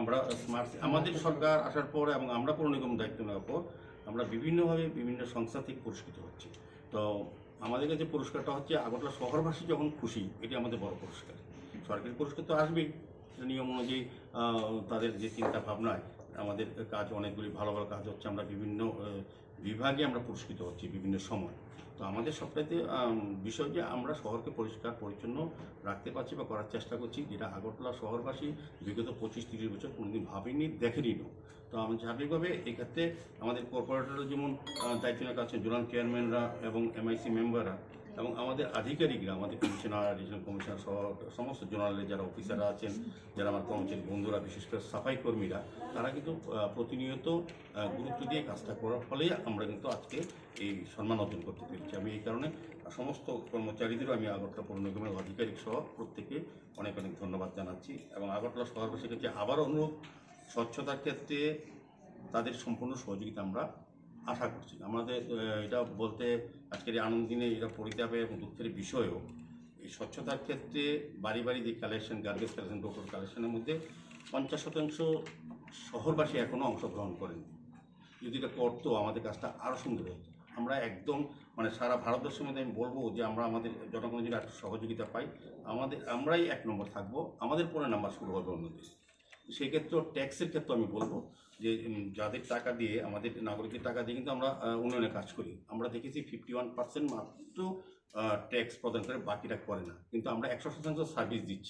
আমরা আমাদের সরকার আসার পর এবং আমরা পৌর নিগম দায়িত্ব নেওয়ার পর আমরা বিভিন্নভাবে বিভিন্ন সংস্থা থেকে পুরস্কৃত হচ্ছি। তো আমাদের কাছে পুরস্কারটা হচ্ছে আগরতলা শহরবাসী যখন খুশি, এটি আমাদের বড় পুরস্কার। সরকারি পুরস্কার তো আসবেই। নিয়ম অনুযায়ী তাদের যে চিন্তা ভাবনায় আমাদের কাজ, অনেকগুলি ভালো ভালো কাজ হচ্ছে। আমরা বিভিন্ন বিভাগে আমরা পুরস্কৃত হচ্ছি বিভিন্ন সময়। তো আমাদের সবটাইতে বিষয় যে আমরা শহরকে পরিষ্কার, পরিচ্ছন্ন রাখতে পারছি বা করার চেষ্টা করছি, যেটা আগরতলা শহরবাসী বিগত পঁচিশ, তিরিশ বছর কোনোদিন ভাবেনি, দেখেনি তো। আমি স্বাভাবিকভাবে এক্ষেত্রে আমাদের কর্পোরেটররা যেমন দায়িত্ব কাছে জোনাল চেয়ারম্যানরা এবং এমআইসি মেম্বাররা এবং আমাদের আধিকারিকরা, আমাদের কমিশনার রিজনাল কমিশনার সহ সমস্ত জোনালের যারা অফিসাররা আছেন, যারা আমার কর্মচারী বন্ধুরা, বিশেষ করে সাফাই কর্মীরা, তারা কিন্তু প্রতিনিয়ত গুরুত্ব দিয়ে কাজটা করার ফলে আমরা কিন্তু আজকে এই সম্মান অর্জন করতে পেরেছি। আমি এই কারণে সমস্ত কর্মচারীদেরও আমি আগরতলা পৌর নিগমের আধিকারিক সহ প্রত্যেকে অনেক অনেক ধন্যবাদ জানাচ্ছি এবং আগরতলা শহরবাসীর কাছে আবার অনুরোধ, স্বচ্ছতার ক্ষেত্রে তাদের সম্পূর্ণ সহযোগিতা আমরা আশা করছি। আমাদের এটা বলতে আজকের এই আনন্দ দিনে এটা পরিতাপে এবং দুঃখের বিষয়ও, এই স্বচ্ছতার ক্ষেত্রে বাড়ি বাড়ি যে কালেকশন গার্বেজ কালেকশন টোটাল কালেকশনের মধ্যে পঞ্চাশ শতাংশ শহরবাসী এখনও অংশগ্রহণ করেন। যদি এটা করতো, আমাদের কাজটা আরও সুন্দর হতো। আমরা একদম মানে সারা ভারতবর্ষের মধ্যে আমি বলব যে আমরা আমাদের জনগণের যদি একটু সহযোগিতা পাই। আমাদের, আমরাই এক নম্বর থাকব। আমাদের পরে নাম্বার শুরু হবে অন্যদের। সেই ক্ষেত্রে ট্যাক্সের ক্ষেত্রে আমি বলব যে যাদের টাকা দিয়ে, আমাদের নাগরিকের টাকা দিয়ে কিন্তু আমরা উন্নয়নে কাজ করি। আমরা দেখেছি ফিফটি ওয়ান পার্সেন্ট মাত্র ট্যাক্স প্রদান করে বাকিটা করে না। কিন্তু আমরা একশো শতাংশ সার্ভিস দিচ্ছি।